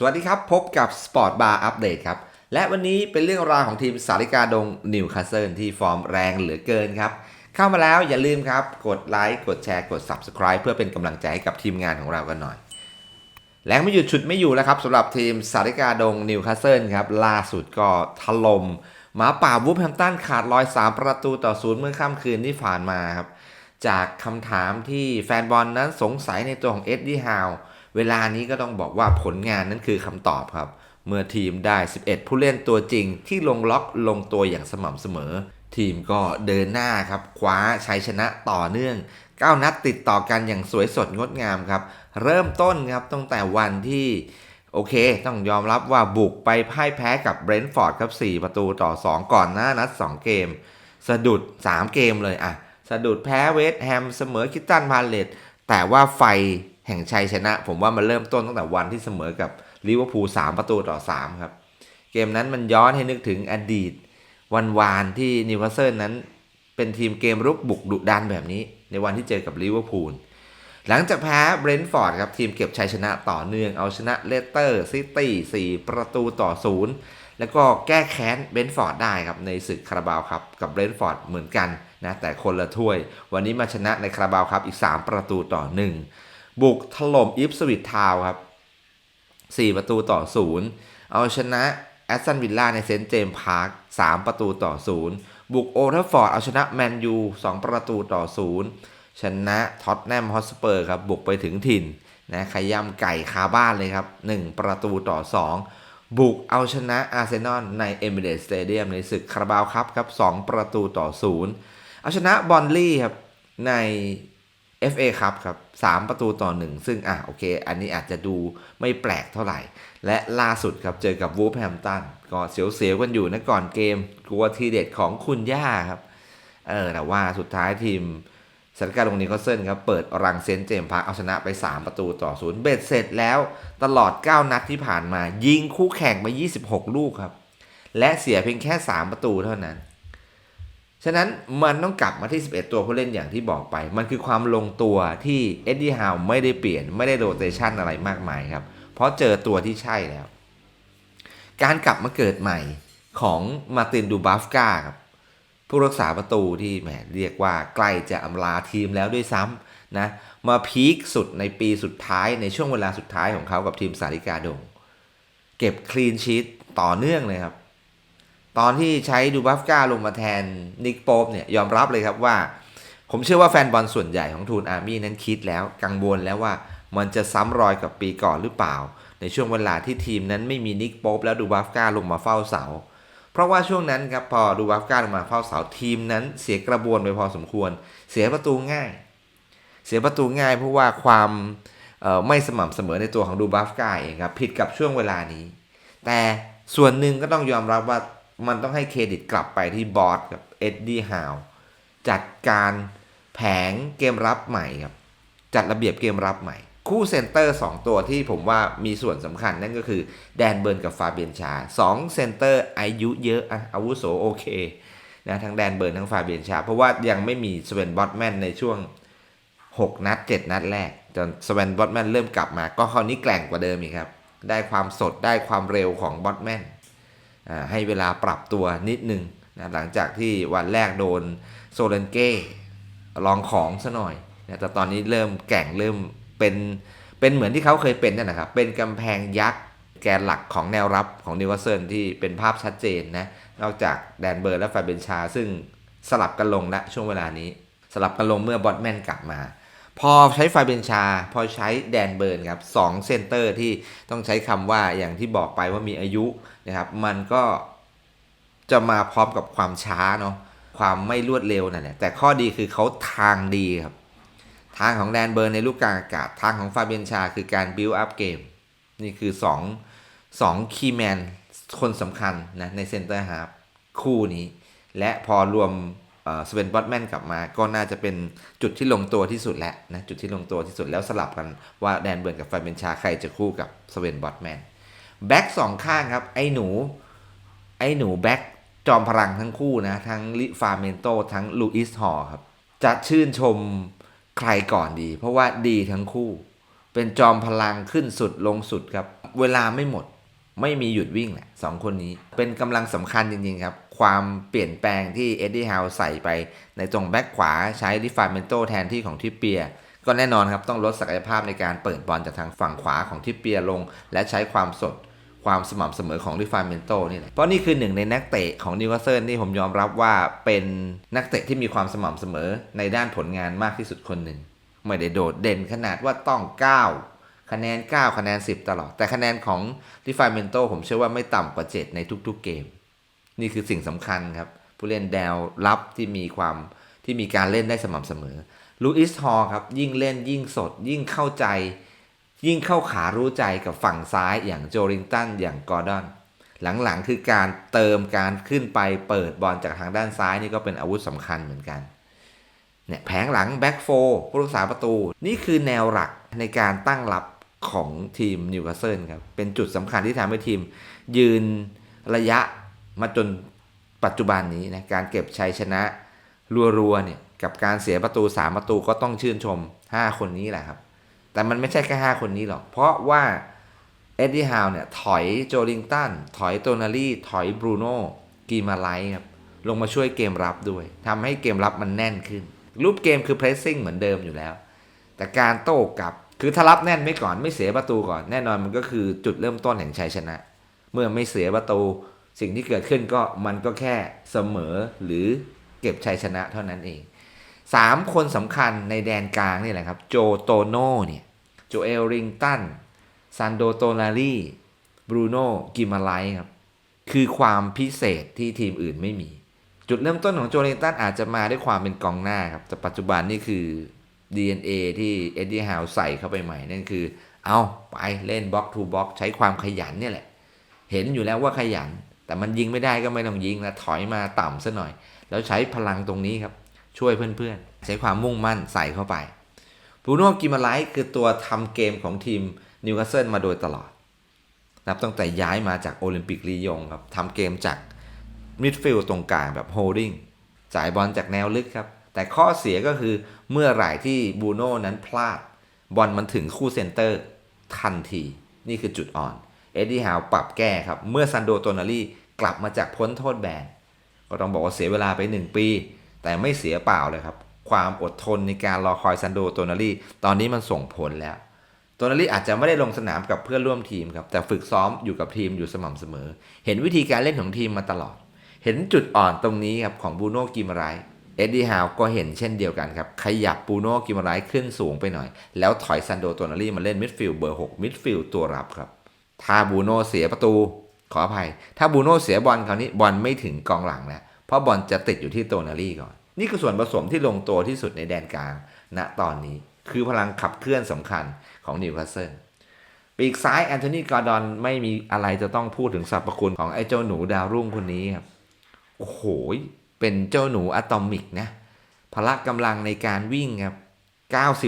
สวัสดีครับ พบกับ Sport Bar Update ครับ และวันนี้เป็นเรื่องราวของทีมสาริกาดงนิวคาสเซิลที่ฟอร์มแรงเหลือเกินครับ เข้ามาแล้วอย่าลืมครับ กดไลค์กดแชร์กด Subscribe เพื่อเป็นกำลังใจให้กับทีมงานของเรากันหน่อย แรงไม่หยุดฉุดไม่อยู่แล้วครับสำหรับทีมสาริกาดงนิวคาสเซิลครับล่าสุดก็ถล่มหมาป่าวูฟแฮมตันขาดลอย 3 ประตูต่อศูนย์เมื่อค่ำคืนที่ผ่านมาครับจากคำถามที่แฟนบอลนั้นสงสัยในตัวของเอ็ดดี้ฮาว เวลานี้ก็ต้องบอกว่าผลงานนั้นคือคำตอบครับ เมื่อทีมได้ 11 ผู้เล่นตัวจริงที่ลงล็อกลงตัวอย่างสม่ำเสมอ ทีมก็เดินหน้าครับคว้าชัยชนะต่อเนื่อง 9 นัดติดต่อกันอย่างสวยสดงดงามครับ เริ่มต้นครับตั้งแต่วันที่โอเค ต้องยอมรับว่าบุกไปพ่ายแพ้กับเบรนท์ฟอร์ดครับ 4 ประตูต่อ 2 ก่อนหน้านัด 2 เกม สะดุด 3 เกมเลยอะสะดุดแพ้เวสต์แฮมเสมอคิตตันพาเลตแต่ว่าไฟ แห่งชัยชนะ ผมว่ามันเริ่มต้นตั้งแต่วันที่เสมอกับลิเวอร์พูล3ประตูต่อ3ครับ เกมนั้นมันย้อนให้นึกถึงอดีต วันวานที่นิวคาสเซิลนั้น เป็นทีมเกมรุกบุกดุดันแบบนี้ ในวันที่เจอกับลิเวอร์พูลหลังจากแพ้เบรนท์ฟอร์ดครับทีมเก็บชัยชนะต่อเนื่องเอาชนะเลสเตอร์ซิตี้4ประตูต่อศูนย์แล้วก็แก้แค้นเบรนท์ฟอร์ดได้ครับในศึกคาราบาวครับกับเบรนท์ฟอร์ดเหมือนกันนะแต่คนละถ้วย วันนี้มาชนะในคาราบาวครับอีก 3 ประตูต่อ 1 บุกถล่มอิฟสวิตทาวครับ 4 ประตูต่อ 0 เอาชนะแอสตันวิลล่าในเซนต์เจมส์พาร์ค 3 ประตูต่อ 0 บุกโอทัฟฟอร์ดเอาชนะแมนยู 2 ประตูต่อ 0 ชนะท็อตแนมฮอสเปอร์ครับบุกไปถึงถิ่นนะขย้ำไก่คาบ้านเลยครับ 1 ประตูต่อ 2 บุกเอาชนะอาร์เซนอลในเอมิเรตสเตเดียมในศึกคาราบาวครับครับ 2 ประตูต่อ 0 เอาชนะบอลลี่ครับใน FA ครับครับ3ประตูต่อ1ซึ่งอะโอเค อันนี้อาจจะดูไม่แปลกเท่าไหร่ และล่าสุดครับเจอกับวูฟแฮมตันก็เสียวๆกันอยู่นะก่อนเกม กลัวทีเด็ดของคุณย่าครับ เออแต่ว่าสุดท้ายทีมสถานการณ์ตรงนี้ก็เซิลครับ เปิดรังเซนเจมส์พาร์เอาชนะไป 3 ประตูต่อศูนย์เบ็ดเสร็จแล้วตลอด 9 นัดที่ผ่านมา ยิงคู่แข่งมา26 ลูกครับ และเสียเพียงแค่ 3 ประตูเท่านั้น ฉะนั้นมันต้องกลับมาที่ 11 ตัวผู้เล่นอย่างที่บอกไป มันคือความลงตัวที่เอ็ดดี้ฮาวไม่ได้เปลี่ยนไม่ได้โรเตชันอะไรมากมายครับ เพราะเจอตัวที่ใช่แล้ว การกลับมาเกิดใหม่ของมาตินดูบัฟกาครับผู้รักษาประตูที่แหมเรียกว่าใกล้จะอำลาทีมแล้วด้วยซ้ำนะมาพีคสุดในปีสุดท้ายในช่วงเวลาสุดท้ายของเขากับทีมสาริกาดง เก็บคลีนชีตต่อเนื่องเลยครับ ตอนที่ใช้ดูบัฟก้าลงมาแทนนิกโป๊ปเนี่ยยอมรับเลยครับว่า ผมเชื่อว่าแฟนบอลส่วนใหญ่ของทูนอาร์มี่นั้นคิดแล้วกังวลแล้วว่ามันจะซ้ำรอยกับปีก่อนหรือเปล่า ในช่วงเวลาที่ทีมนั้นไม่มีนิกโป๊ปแล้วดูบัฟก้าลงมาเฝ้าเสา เพราะว่าช่วงนั้นครับพอดูบัฟก้าลงมาเฝ้าเสาทีมนั้นเสียกระบวนไปพอสมควร เสียประตูง่าย เสียประตูง่ายเพราะว่าความไม่สม่ำเสมอในตัวของดูบัฟก้าเองครับผิดกับช่วงเวลานี้ แต่ส่วนหนึ่งก็ต้องยอมรับว่า มันต้องให้เครดิตกลับไปที่บอสกับเอ็ดดี้ฮาวจัดการแผงเกมรับใหม่ครับจัดระเบียบเกมรับใหม่ คู่เซนเตอร์ 2 ตัวที่ผมว่ามีส่วนสำคัญนั่นก็คือแดนเบิร์นกับฟาเบียนชา2เซนเตอร์อายุเยอะอะอาวุโสโอเคนะทั้งแดนเบิร์นทั้งฟาเบียนชา เพราะว่ายังไม่มีสเวนบอตแมนในช่วง 6 นัด 7 นัดแรกจนสเวนบอตแมนเริ่มกลับมา ก็คราวนี้แกร่งกว่าเดิมอีกครับ ได้ความสดได้ความเร็วของบอตแมน ให้เวลาปรับตัวนิดนึงนะหลังจากที่วันแรกโดนโซเลนเก้ลองของซะหน่อยนะแต่ตอนนี้เริ่มแก่งเริ่มเป็นเป็นเหมือนที่เขาเคยเป็นนั่นนะครับ เป็นกำแพงยักษ์แกนหลักของแนวรับของนิวคาสเซิลที่เป็นภาพชัดเจนนะ นอกจากแดนเบอร์และฟาเบนชา ซึ่งสลับกันลงละช่วงเวลานี้ สลับกันลงเมื่อบอตแมนกลับมา พอใช้ฟาเบนชา พอใช้แดนเบิร์นครับสองเซนเตอร์ที่ต้องใช้คำว่าอย่างที่บอกไปว่ามีอายุนะครับมันก็จะมาพร้อมกับความช้าเนาะความไม่รวดเร็วนั่นแหละแต่ข้อดีคือเขาทางดีครับ ทางของแดนเบิร์นในลูกกลางอากาศ ทางของฟาเบียนชาคือการบิวอัพเกม นี่คือ 2 2คีย์แมนคนสำคัญนะในเซนเตอร์ฮาร์ฟคู่นี้ และพอรวม สเวนบอตแมนกลับมาก็น่าจะเป็นจุดที่ลงตัวที่สุดแล้วนะจุดที่ลงตัวที่สุดแล้วสลับกันว่าแดนเบิร์นกับฟาเบนชาใครจะคู่กับสเวนบอตแมนแบ็กสองข้างครับ ไอ้หนู ไอ้หนูแบ็กจอมพลังทั้งคู่นะ ทั้งลิฟาเมนโตทั้งลูอิสฮอร์ครับ จะชื่นชมใครก่อนดี เพราะว่าดีทั้งคู่ เป็นจอมพลังขึ้นสุดลงสุดครับ เวลาไม่หมดไม่มีหยุดวิ่งแหละสองคนนี้เป็นกำลังสำคัญจริงๆครับ ความเปลี่ยนแปลงที่เอ็ดดี้ฮาวใส่ไป ในตรงแบ็คขวาใช้ดิฟาเมนโตแทนที่ของทิปเปีย ก็แน่นอนครับต้องลดศักยภาพในการเปิดบอลจากทางฝั่งขวาของทิปเปียลง และใช้ความสดความสม่ำเสมอของดิฟาเมนโตนี่แหละเพราะนี่คือหนึ่งในนักเตะของนิวคาสเซิลที่ผมยอมรับว่าเป็นนักเตะที่มีความสม่ำเสมอในด้านผลงานมากที่สุดคนหนึ่งไม่ได้โดดเด่นขนาดว่าต้อง 9 คะแนน 9 คะแนน 10 ตลอด แต่คะแนนของดิฟาเมนโตผมเชื่อว่าไม่ต่ำกว่า 7 ในทุกๆเกม นี่คือสิ่งสำคัญครับ ผู้เล่นแดวรับที่มีความที่มีการเล่นได้สม่ำเสมอลูอิสฮอลครับ ยิ่งเล่นยิ่งสด ยิ่งเข้าใจ ยิ่งเข้าขารู้ใจกับฝั่งซ้ายอย่างโจลิงตันอย่างกอร์ดอน หลังๆคือการเติมการขึ้นไปเปิดบอลจากทางด้านซ้ายนี่ก็เป็นอาวุธสำคัญเหมือนกันเนี่ยแผงหลังแบ็กโฟผู้รักษาประตู นี่คือแนวหลักในการตั้งรับของทีมนิวคาสเซิลครับ เป็นจุดสำคัญที่ทำให้ทีมยืนระยะ มาจนปัจจุบันนี้นะการเก็บชัยชนะรัวๆเนี่ยกับการเสียประตู 3 ประตูก็ต้องชื่นชม 5 คนนี้แหละครับ แต่มันไม่ใช่แค่ 5 คนนี้หรอก เพราะว่าเอ็ดดี้ฮาวเนี่ยถอยโจลิงตัน ถอยโตนาลีถอยบรูโน่กีมาไลท์ครับลงมาช่วยเกมรับด้วยทำให้เกมรับมันแน่นขึ้น รูปเกมคือเพรสซิ่งเหมือนเดิมอยู่แล้ว แต่การโต้กลับคือถ้ารับแน่นไม่ก่อนไม่เสียประตูก่อน แน่นอนมันก็คือจุดเริ่มต้นแห่งชัยชนะ เมื่อไม่เสียประตู สิ่งที่เกิดขึ้นก็มันก็แค่เสมอหรือเก็บชัยชนะเท่านั้นเองสามคนสำคัญในแดนกลางนี่แหละครับ โจโตโน่เนี่ยโจเอลริงตันซันโดโตนารีบรูโน่กิมาไลครับ คือความพิเศษที่ทีมอื่นไม่มี จุดเริ่มต้นของโจเลิงตันอาจจะมาด้วยความเป็นกองหน้าครับ แต่ปัจจุบันนี่คือ DNA ที่เอ็ดดี้ฮาวใส่เข้าไปใหม่ นั่นคือ เอาไปเล่นบล็อกทูบล็อกใช้ความขยันเนี่ยแหละ เห็นอยู่แล้วว่าขยัน แต่มันยิงไม่ได้ก็ไม่ต้องยิงนะถอยมาต่ำซะหน่อย แล้วใช้พลังตรงนี้ครับ ช่วยเพื่อนๆ ใช้ความมุ่งมั่นใส่เข้าไปบรูโน่กิมาไลท์คือตัวทำเกมของทีมนิวคาสเซิลมาโดยตลอด นับตั้งแต่ย้ายมาจากโอลิมปิกลียงครับทำเกมจากมิดฟิลด์ตรงกลางแบบโฮลดิ้งจ่ายบอลจากแนวลึกครับ แต่ข้อเสียก็คือเมื่อไหร่ที่บูโน่นั้นพลาด บอลมันถึงคู่เซนเตอร์ทันที นี่คือจุดอ่อน เอ็ดดี้ฮาวปรับแก้ครับ เมื่อซันโดโตนารีกลับมาจากพ้นโทษแบน ก็ต้องบอกว่าเสียเวลาไป 1 ปี แต่ไม่เสียเปล่าเลยครับ ความอดทนในการรอคอยซันโดโตนารีตอนนี้มันส่งผลแล้วโตนารีอาจจะไม่ได้ลงสนามกับเพื่อนร่วมทีมครับ แต่ฝึกซ้อมอยู่กับทีมอยู่สม่ำเสมอ เห็นวิธีการเล่นของทีมมาตลอด เห็นจุดอ่อนตรงนี้ครับของบูโน่กิมไรเอ็ดดี้ฮาวก็เห็นเช่นเดียวกันครับ ขยับบูโน่กิมไรขึ้นสูงไปหน่อย แล้วถอยซันโดโตนารีมาเล่นมิดฟิลด์เบอร์ 6 มิดฟิลด์ตัวรับครับ ถ้าบูโน่เสียประตู ขออภัย ถ้าบูโน่เสียบอลคราวนี้บอลไม่ถึงกองหลังแล้ว เพราะบอลจะติดอยู่ที่โตนารี่ก่อน นี่คือส่วนผสมที่ลงตัวที่สุดในแดนกลาง ณตอนนี้คือพลังขับเคลื่อนสำคัญของนิวคาสเซิลปีกซ้ายแอนโทนีกอร์ดอนไม่มีอะไรจะต้องพูดถึงสรรพคุณของไอ้เจ้าหนูดาวรุ่งคนนี้ครับ โอ้โห เป็นเจ้าหนูอะตอมิกนะ พละกำลังในการวิ่งครับ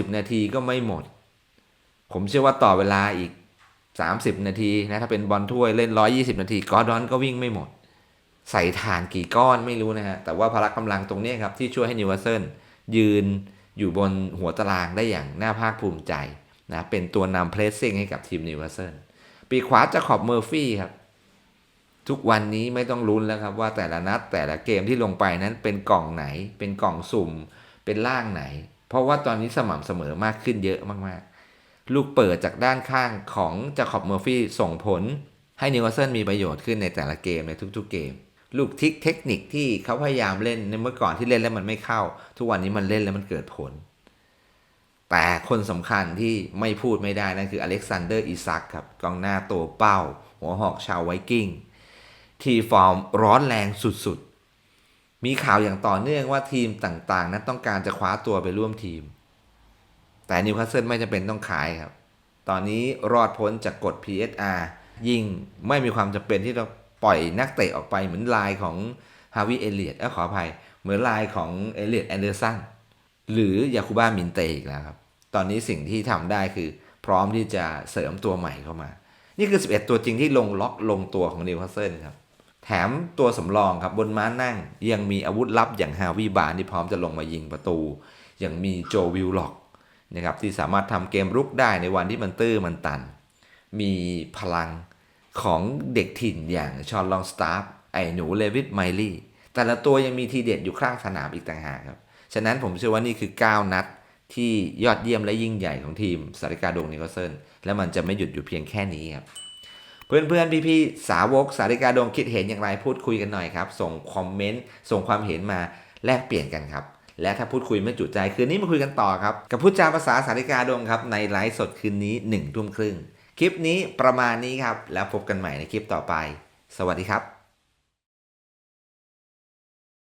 90 นาทีก็ไม่หมด ผมเชื่อว่าต่อเวลาอีก 30 นาทีนะถ้าเป็นบอลถ้วยเล่น 120 นาทีกอดอนก็วิ่งไม่หมด ใส่ฐานกี่ก้อนไม่รู้นะฮะ แต่ว่าพละกำลังตรงนี้ครับ ที่ช่วยให้นิวคาสเซิลยืนอยู่บนหัวตารางได้อย่างน่าภาคภูมิใจนะเป็นตัวนำเพลสซิ่งให้กับทีมนิวคาสเซิลปีขวาจะขอบเมอร์ฟี่ครับ ทุกวันนี้ไม่ต้องลุ้นแล้วครับว่าแต่ละนัดแต่ละเกมที่ลงไปนั้นเป็นกล่องไหน เป็นกล่องสุ่ม เป็นล่างไหน เพราะว่าตอนนี้สม่ำเสมอมากขึ้นเยอะมากๆ ลูกเปิดจากด้านข้างของจาคอบเมอร์ฟี่ส่งผลให้นิวคาสเซิลมีประโยชน์ขึ้นในแต่ละเกมในทุกๆเกม ลูกทิกเทคนิคที่เขาพยายามเล่นในเมื่อก่อนที่เล่นแล้วมันไม่เข้า ทุกวันนี้มันเล่นแล้วมันเกิดผล แต่คนสำคัญที่ไม่พูดไม่ได้นั่นคืออเล็กซานเดอร์อิซักครับกองหน้าตัวเป้า หัวหอกชาวไวกิ้ง ที่ฟอร์มร้อนแรงสุดๆ มีข่าวอย่างต่อเนื่องว่าทีมต่างๆ นั้นต้องการจะคว้าตัวไปร่วมทีม แต่นิวคาสเซิลไม่จำเป็นต้องขายครับ ตอนนี้รอดพ้นจากกฎ PSR ยิ่งไม่มีความจำเป็นที่ต้องปล่อยนักเตะออกไปเหมือนลายของฮาวิเอเลียตขออภัย เหมือนลายของเอเลียตแอนเดอร์สันหรือยาคูบ้ามินเตอีกแล้วครับ ตอนนี้สิ่งที่ทำได้คือพร้อมที่จะเสริมตัวใหม่เข้ามา นี่คือ 11 ตัวจริงที่ลงล็อกลงตัวของนิวคาสเซิลครับ แถมตัวสำรองครับบนม้านั่งยังมีอาวุธลับอย่างฮาวิบาร์ที่พร้อมจะลงมายิงประตู ยังมีโจวิลล็อก นะครับที่สามารถทำเกมรุกได้ในวันที่มันตื้อมันตัน มีพลังของเด็กถิ่นอย่างชอนลองสตาร์ฟไอ้หนูเลวิสไมลี่แต่ละตัวยังมีทีเด็ดอยู่ข้างสนามอีกต่างหากครับ ฉะนั้นผมเชื่อว่านี่คือ 9 นัดที่ยอดเยี่ยมและยิ่งใหญ่ของทีมสาริกาดงนิโคลเซนและมันจะไม่หยุดอยู่เพียงแค่นี้ครับ เพื่อนๆ พี่ๆ สาวกสาริกาดงคิดเห็นอย่างไรพูดคุยกันหน่อยครับ ส่งคอมเมนต์ ส่งความเห็นมาแลกเปลี่ยนกันครับ และถ้าพูดคุยไม่จุใจคืนนี้มาคุยกันต่อครับ กับพูดจาภาษาสาริกาดงครับในไลฟ์สดคืนนี้1นึ่ทุ่มครึ่งคลิปนี้ประมาณนี้ครับ แล้วพบกันใหม่ในคลิปต่อไป สวัสดีครับ